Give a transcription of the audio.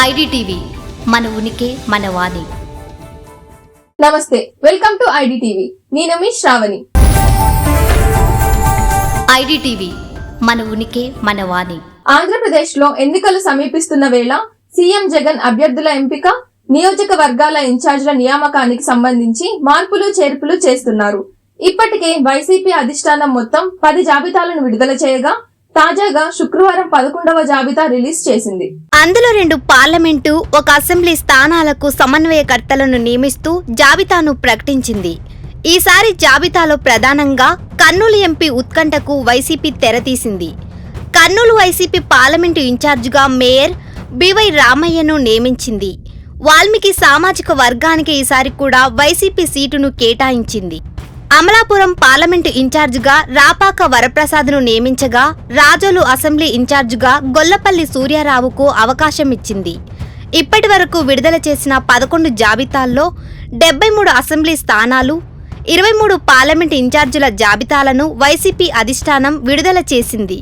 IDTV మన ఉనికి మన వాణి. నమస్తే వెల్కమ్ టు ఐడిటీవీ. నేను మీ శ్రావణి. ఐడిటీవీ మన ఉనికి మన వాణి. ఆంధ్రప్రదేశ్లో ఎన్నికలు సమీపిస్తున్న వేళ సీఎం జగన్ అభ్యర్థుల ఎంపిక నియోజకవర్గాల ఇన్ఛార్జ్ల నియామకానికి సంబంధించి మార్పులు చేర్పులు చేస్తున్నారు. ఇప్పటికే వైసీపీ అధిష్టానం మొత్తం పది జాబితాలను విడుదల చేయగా తాజాగా శుక్రవారం పదకొండవ జాబితా రిలీజ్ చేసింది. అందులో రెండు పార్లమెంటు ఒక అసెంబ్లీ స్థానాలకు సమన్వయకర్తలను నియమిస్తూ జాబితాను ప్రకటించింది. ఈసారి జాబితాలో ప్రధానంగా కర్నూలు ఎంపీ ఉత్కంఠకు వైసీపీ తెరతీసింది కర్నూలు వైసీపీ పార్లమెంటు ఇన్ఛార్జిగా మేయర్ బివై రామయ్యను నియమించింది. వాల్మీకి సామాజిక వర్గానికి ఈసారి కూడా వైసీపీ సీటును కేటాయించింది. అమలాపురం పార్లమెంటు ఇన్ఛార్జిగా రాపాక వరప్రసాద్ను నియమించగా రాజోలు అసెంబ్లీ ఇన్ఛార్జిగా గొల్లపల్లి సూర్యారావుకు అవకాశం ఇచ్చింది. ఇప్పటి వరకు విడుదల చేసిన పదకొండు జాబితాల్లో డెబ్బై మూడు అసెంబ్లీ స్థానాలు ఇరవై మూడు పార్లమెంటు ఇన్ఛార్జీల జాబితాలను వైసీపీ అధిష్టానం విడుదల చేసింది.